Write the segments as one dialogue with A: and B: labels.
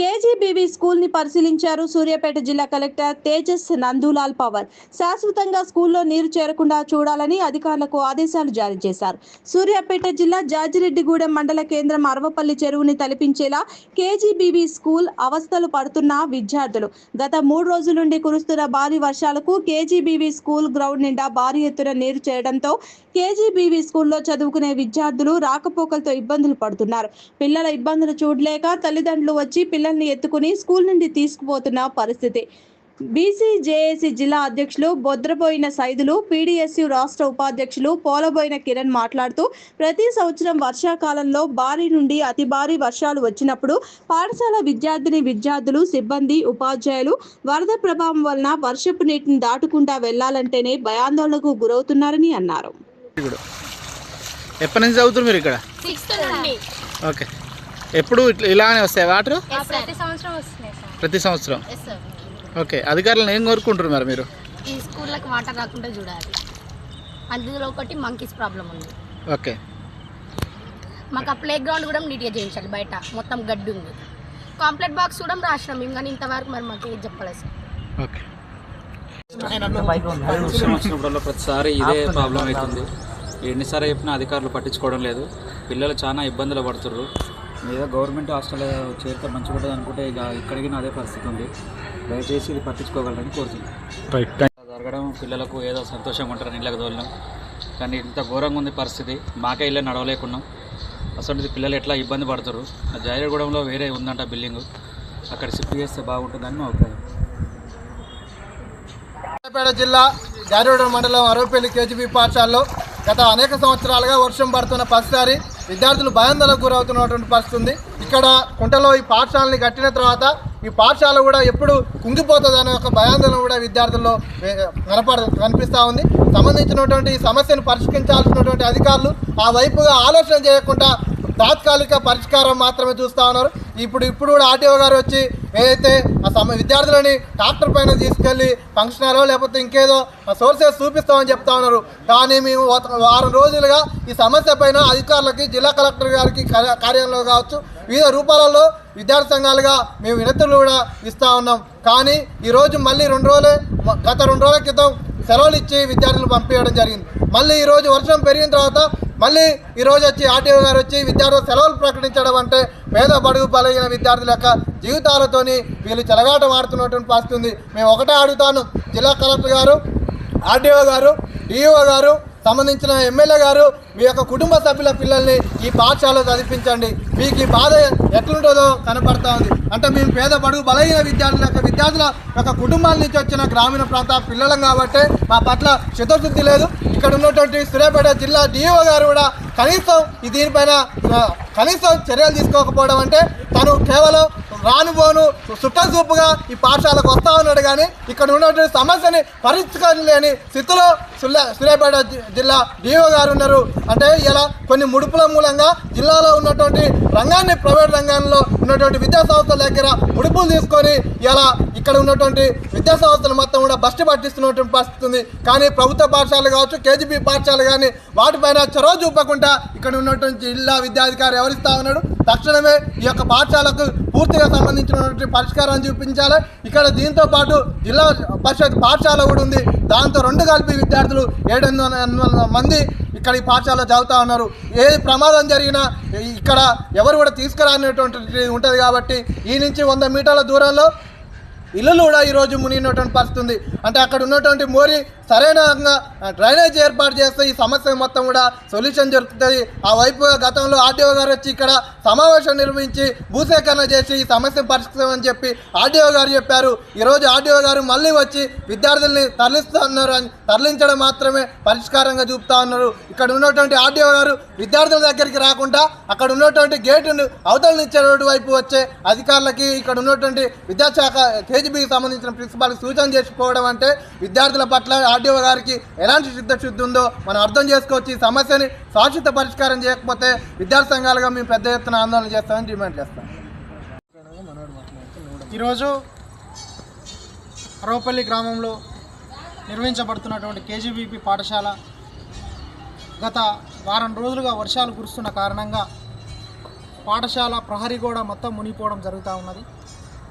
A: KGBV స్కూల్ని పరిశీలించారు సూర్యాపేట జిల్లా కలెక్టర్ తేజస్ నందులాల్ పవర్. శాశ్వతంగా స్కూల్లో నీరు చేరకుండా చూడాలని అధికారులకు ఆదేశాలు జారీ చేశారు. సూర్యాపేట జిల్లా జాజిరెడ్డిగూడెం మండల కేంద్రం అరవపల్లి చెరువుని తలపించేలా కేజీబీవీ స్కూల్ అవస్థలు పడుతున్న విద్యార్థులు. గత మూడు రోజుల నుండి కురుస్తున్న భారీ వర్షాలకు కేజీబీవీ స్కూల్ గ్రౌండ్ నిండా భారీ ఎత్తున నీరు చేరడంతో కేజీబీవీ స్కూల్లో చదువుకునే విద్యార్థులు రాకపోకలతో ఇబ్బందులు పడుతున్నారు. పిల్లల ఇబ్బందులు చూడలేక తల్లిదండ్రులు వచ్చి పిల్లల్ని ఎత్తుకుని స్కూల్ నుండి తీసుకుపోతున్న పరిస్థితి. బీసీ జేఏసీ జిల్లా అధ్యక్షులు బొద్రబోయిన సైదులు పీడీఎస్యు రాష్ట్ర ఉపాధ్యక్షులు పోలబోయిన కిరణ్ మాట్లాడుతూ ప్రతి సంవత్సరం వర్షాకాలంలో భారీ నుండి అతి భారీ వర్షాలు వచ్చినప్పుడు పాఠశాల విద్యార్థిని విద్యార్థులు సిబ్బంది ఉపాధ్యాయులు వరద ప్రభావం వలన వర్షపు నీటిని దాటుకుంటా వెళ్ళాలంటేనే భయాందోళనకు గురవుతున్నారని అన్నారు.
B: ఎప్పటి నుంచి చదువుతారు మీరు ఇక్కడ? ఓకే. ఎప్పుడు ఇట్లా ఇలానే వస్తాయి? వాటర్?
C: ప్రతి సంవత్సరం వస్తున్నాయి సార్.
B: ప్రతి సంవత్సరం?
C: ఎస్ సార్
B: ఓకే అధికారులను ఏం కోరుకుంటారు మరి మీరు?
C: ఈ స్కూళ్ళకి వాటర్ రాకుండా చూడాలి. అందులో ఒకటి మంకీస్ ప్రాబ్లం ఉంది.
B: ఓకే.
C: మాకు ఆ ప్లే గ్రౌండ్ కూడా నీట్గా చేయించాలి బయట. మొత్తం గడ్డి ఉంది. కాంప్లెట్ బాక్స్ కూడా రాసినాం. మేము కానీ ఇంతవరకు మరి మాకు ఏది చెప్పలేదు సార్.
B: ఓకే.
D: వర్షం వచ్చినప్పుడల్లా ప్రతిసారి ఇదే ప్రాబ్లం అవుతుంది. ఎన్నిసార్లు చెప్పినా అధికారులు పట్టించుకోవడం లేదు. పిల్లలు చాలా ఇబ్బందులు పడుతుర్రు. ఏదో గవర్నమెంట్ హాస్టల్ చేరితే మంచిగా ఉంటుంది అనుకుంటే ఇక ఇక్కడికి అదే పరిస్థితి ఉంది. దయచేసి ఇది పట్టించుకోగలరని కోరుతున్నాను
B: రైట్
D: జరగడం పిల్లలకు ఏదో సంతోషంగా ఉంటారని ఇళ్ళకి తోలినాం. కానీ ఇంత ఘోరంగా ఉంది పరిస్థితి. మాకే ఇల్లు నడవలేకున్నాం. అసలు పిల్లలు ఎట్లా ఇబ్బంది పడుతుర్రు ఆ జాయిగూడెంలో వేరే ఉందంట బిల్డింగ్. అక్కడ షిఫ్ట్ చేస్తే బాగుంటుందని మా అభిప్రాయం.
E: సూర్యాపేట జిల్లా జారిగూడ మండలం అరవపల్లి కేజీబీ పాఠశాలలో గత అనేక సంవత్సరాలుగా వర్షం పడుతున్న ప్రతిసారి విద్యార్థులు భయాందోళనకు గురవుతున్నటువంటి పరిస్థితి ఉంది. ఇక్కడ కుంటలో ఈ పాఠశాలని కట్టిన తర్వాత ఈ పాఠశాల కూడా ఎప్పుడు కుంగిపోతుంది అనే ఒక భయాందోళన కూడా విద్యార్థుల్లో కనపడ కనిపిస్తూ ఉంది. సంబంధించినటువంటి ఈ సమస్యను పరిష్కరించాల్సినటువంటి అధికారులు ఆ వైపుగా ఆలోచన చేయకుండా తాత్కాలిక పరిష్కారం మాత్రమే చూస్తూ ఉన్నారు. ఇప్పుడు ఇప్పుడు కూడా ఆర్టీఓ గారు వచ్చి ఏదైతే ఆ సమ విద్యార్థులని ట్రాక్టర్ పైన తీసుకెళ్ళి ఫంక్షన్ లేకపోతే ఇంకేదో సోర్సెస్ చూపిస్తామని చెప్తా ఉన్నారు. కానీ మేము వారం రోజులుగా ఈ సమస్య పైన అధికారులకి జిల్లా కలెక్టర్ గారికి కార్య- కార్యాలయంలో కావచ్చు వివిధ రూపాలలో విద్యార్థి సంఘాలుగా మేము వినతులు కూడా ఇస్తూ ఉన్నాం. కానీ ఈరోజు మళ్ళీ రెండు రోజులే గత రెండు రోజుల క్రితం సెలవులు ఇచ్చి విద్యార్థులు పంపించడం జరిగింది. మళ్ళీ ఈరోజు వర్షం పెరిగిన తర్వాత మళ్ళీ ఈరోజు వచ్చి ఆర్టీఓ గారు వచ్చి విద్యార్థులు సెలవులు ప్రకటించడం అంటే పేద బడుగు బలైన విద్యార్థుల యొక్క జీవితాలతోని వీళ్ళు చెలగాట మారుతున్నటువంటి పరిస్థితి ఉంది. మేము ఒకటే అడుగుతాను జిల్లా కలెక్టర్ గారు ఆర్డీఓ గారు డిఓ గారు సంబంధించిన ఎమ్మెల్యే గారు మీ యొక్క కుటుంబ సభ్యుల పిల్లల్ని ఈ పాఠశాలలో చదివించండి. మీకు ఈ బాధ ఎట్లుంటుందో కనపడతా ఉంది. అంటే మేము పేద బడుగు బలహీన విద్యార్థుల యొక్క విద్యార్థుల యొక్క కుటుంబాల నుంచి వచ్చిన గ్రామీణ ప్రాంత పిల్లలం కాబట్టి మా పట్ల చిత్తశుద్ధి లేదు. ఇక్కడ ఉన్నటువంటి సూర్యాపేట జిల్లా డిఓ గారు కూడా కనీసం దీనిపైన కనీసం చర్యలు తీసుకోకపోవడం అంటే తను కేవలం రాను పోను చుట్టం చూపుగా ఈ పాఠశాలకు వస్తా ఉన్నాడు కానీ ఇక్కడ ఉన్నటువంటి సమస్యని పరిష్కరించలేని స్థితిలో సూర్యాపేట జిల్లా డిఓ గారు ఉన్నారు. అంటే ఇలా కొన్ని ముడుపుల మూలంగా జిల్లాలో ఉన్నటువంటి రంగాన్ని ప్రైవేట్ రంగంలో ఉన్నటువంటి విద్యా సంస్థల దగ్గర ముడుపులు తీసుకొని ఇలా ఇక్కడ ఉన్నటువంటి విద్యా సంస్థలు మొత్తం కూడా బస్టు పట్టిస్తున్నటువంటి పరిస్థితి ఉంది. కానీ ప్రభుత్వ పాఠశాలలు కావచ్చు కేజీబీ పాఠశాలలు కానీ వాటిపైన చొరవ చూపకుండా ఇక్కడ ఉన్నటువంటి జిల్లా విద్యాధికారి ఎవరిస్తా ఉన్నాడు? తక్షణమే ఈ యొక్క పాఠశాలకు పూర్తిగా సంబంధించినటువంటి పరిష్కారాన్ని చూపించాలి. ఇక్కడ దీంతో పాటు జిల్లా పరిషత్ పాఠశాల కూడా ఉంది. దాంతో రెండు కలిపి విద్యార్థులు ఏడు మంది ఇక్కడ ఈ పాఠశాల చదువుతా ఉన్నారు. ఏ ప్రమాదం జరిగినా ఇక్కడ ఎవరు కూడా తీసుకురానటువంటి ఉంటుంది కాబట్టి ఈ నుంచి వంద మీటర్ల దూరంలో ఇల్లులు కూడా ఈరోజు మునిగినటువంటి పరిస్థితి ఉంది. అంటే అక్కడ ఉన్నటువంటి మోరి సరైన డ్రైనేజ్ ఏర్పాటు చేస్తే ఈ సమస్య మొత్తం కూడా సొల్యూషన్ జరుగుతుంది ఆ వైపు గతంలో ఆర్డీఓ గారు వచ్చి ఇక్కడ సమావేశం నిర్వహించి భూసేకరణ చేసి ఈ సమస్యను పరిష్కరించమని చెప్పి ఆర్డీఓ గారు చెప్పారు. ఈరోజు ఆర్డీఓ గారు మళ్ళీ వచ్చి విద్యార్థుల్ని తరలిస్తున్నారు అని తరలించడం మాత్రమే పరిష్కారంగా చూపుతా ఉన్నారు. ఇక్కడ ఉన్నటువంటి ఆర్డీఓ గారు విద్యార్థుల దగ్గరికి రాకుండా అక్కడ ఉన్నటువంటి గేటును అవతలనిచ్చే రోడ్డు వైపు వచ్చే అధికారులకి ఇక్కడ ఉన్నటువంటి విద్యాశాఖ కేజీబీకి సంబంధించిన ప్రిన్సిపాల్కి సూచన చేసిపోవడం అంటే విద్యార్థుల పట్ల ఆర్డీఓ గారికి ఎలాంటి చిత్తశుద్ధి ఉందో మనం అర్థం చేసుకోవచ్చు. ఈ సమస్యని శాశ్వత పరిష్కారం చేయకపోతే విద్యార్థి సంఘాలుగా మేము పెద్ద ఎత్తున ఆందోళన చేస్తామని డిమాండ్ చేస్తాం.
F: ఈరోజు అరవపల్లి గ్రామంలో నిర్వహించబడుతున్నటువంటి కేజీబీపీ పాఠశాల గత వారం రోజులుగా వర్షాలు కురుస్తున్న కారణంగా పాఠశాల ప్రహరీ గోడ మొత్తం మునిగిపోవడం జరుగుతూ ఉన్నది.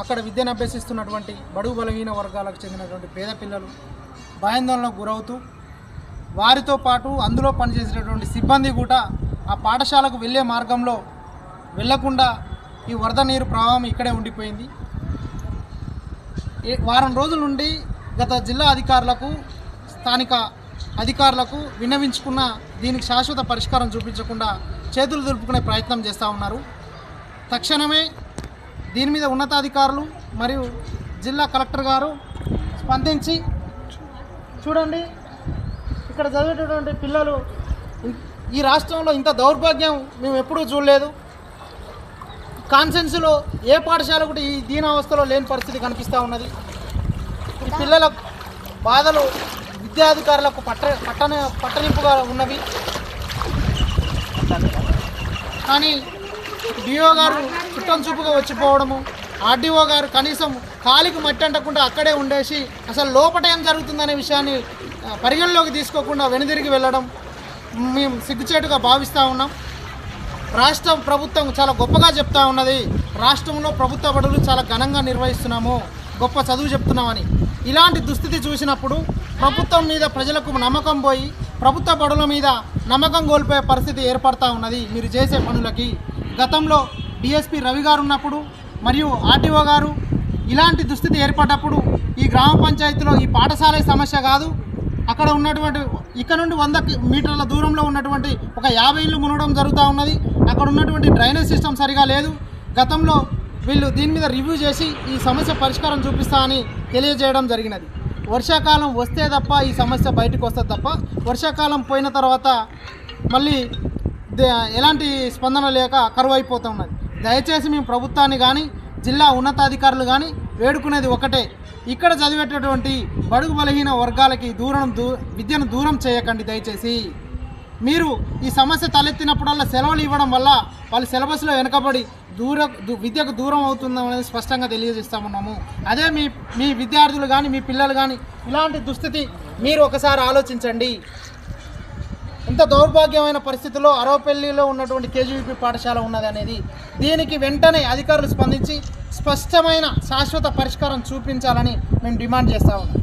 F: అక్కడ విద్యను అభ్యసిస్తున్నటువంటి బడుగు బలహీన వర్గాలకు చెందినటువంటి పేద పిల్లలు భయాందోళనకు గురవుతూ వారితో పాటు అందులో పనిచేసేటటువంటి సిబ్బంది కూడా ఆ పాఠశాలకు వెళ్ళే మార్గంలో వెళ్ళకుండా ఈ వరద నీరు ప్రవాహం ఇక్కడే ఉండిపోయింది. ఏ- వారం రోజుల నుండి గత జిల్లా అధికారులకు స్థానిక అధికారులకు విన్నవించుకున్న దీనికి శాశ్వత పరిష్కారం చూపించకుండా చేతులు దులుపుకునే ప్రయత్నం చేస్తూ ఉన్నారు. తక్షణమే దీని మీద ఉన్నతాధికారులు మరియు జిల్లా కలెక్టర్ గారు స్పందించి చూడండి. ఇక్కడ చదివేటటువంటి పిల్లలు ఈ రాష్ట్రంలో ఇంత దౌర్భాగ్యం మేము ఎప్పుడూ చూడలేదు. కాన్సెన్స్లో ఏ పాఠశాల కూడా ఈ దీనావస్థలో లేని పరిస్థితి కనిపిస్తూ ఉన్నది. ఈ పిల్లల బాధలు విద్యాధికారులకు పట్ట పట్టణ పట్టనింపుగా ఉన్నవి. కానీ డిఓ గారు చుట్టం చూపుగా వచ్చిపోవడము ఆర్డీఓ గారు కనీసం కాలికి మట్టి అంటకుండా అక్కడే ఉండేసి అసలు లోపట ఏం జరుగుతుందనే విషయాన్ని పరిగణలోకి తీసుకోకుండా వెనుదిరిగి వెళ్ళడం మేము సిగ్గుచేటుగా భావిస్తూ ఉన్నాం. రాష్ట్ర ప్రభుత్వం చాలా గొప్పగా చెప్తా ఉన్నది. రాష్ట్రంలో ప్రభుత్వ బడులు చాలా ఘనంగా నిర్వహిస్తున్నాము. గొప్ప చదువు చెప్తున్నామని. ఇలాంటి దుస్థితి చూసినప్పుడు ప్రభుత్వం మీద ప్రజలకు నమ్మకం పోయి ప్రభుత్వ బడుల మీద నమ్మకం కోల్పోయే పరిస్థితి ఏర్పడతా ఉన్నది మీరు చేసే పనులకి. గతంలో డిఎస్పి రవి గారు ఉన్నప్పుడు మరియు ఆర్టీఓ గారు ఇలాంటి దుస్థితి ఏర్పడ్డప్పుడు ఈ గ్రామ పంచాయతీలో ఈ పాఠశాల సమస్య కాదు. అక్కడ ఉన్నటువంటి ఇక్కడ నుండి వంద కి- మీటర్ల దూరంలో ఉన్నటువంటి ఒక యాభై ఇళ్ళు మునగడం జరుగుతూ ఉన్నది. అక్కడ ఉన్నటువంటి డ్రైనేజ్ సిస్టమ్ సరిగా లేదు. గతంలో వీళ్ళు దీని మీద రివ్యూ చేసి ఈ సమస్య పరిష్కారం చూపిస్తా అని తెలియజేయడం జరిగినది. వర్షాకాలం వస్తే తప్ప ఈ సమస్య బయటకు వస్తుంది తప్ప వర్షాకాలం పోయిన తర్వాత మళ్ళీ దే- ఎలాంటి స్పందన లేక కరువు అయిపోతూ ఉన్నది. దయచేసి మేము ప్రభుత్వాన్ని కానీ జిల్లా ఉన్నతాధికారులు కానీ వేడుకునేది ఒకటే. ఇక్కడ చదివేటటువంటి బడుగు బలహీన వర్గాలకి దూరం దూ విద్యను దూరం చేయకండి దయచేసి. మీరు ఈ సమస్య తలెత్తినప్పుడల్లా సెలవులు ఇవ్వడం వల్ల వాళ్ళు సిలబస్లో వెనకబడి దూర విద్యకు దూరం అవుతుందనేది స్పష్టంగా తెలియజేస్తామున్నాము అదే మీ మీ విద్యార్థులు కానీ మీ పిల్లలు కానీ ఇలాంటి దుస్థితి మీరు ఒకసారి ఆలోచించండి. ఇంత దౌర్భాగ్యమైన పరిస్థితుల్లో అరవపల్లిలో ఉన్నటువంటి కేజీవీపీ పాఠశాల ఉన్నది అనేది దీనికి వెంటనే అధికారులు స్పందించి స్పష్టమైన శాశ్వత పరిష్కారం చూపించాలని మేము డిమాండ్ చేస్తా ఉన్నాం.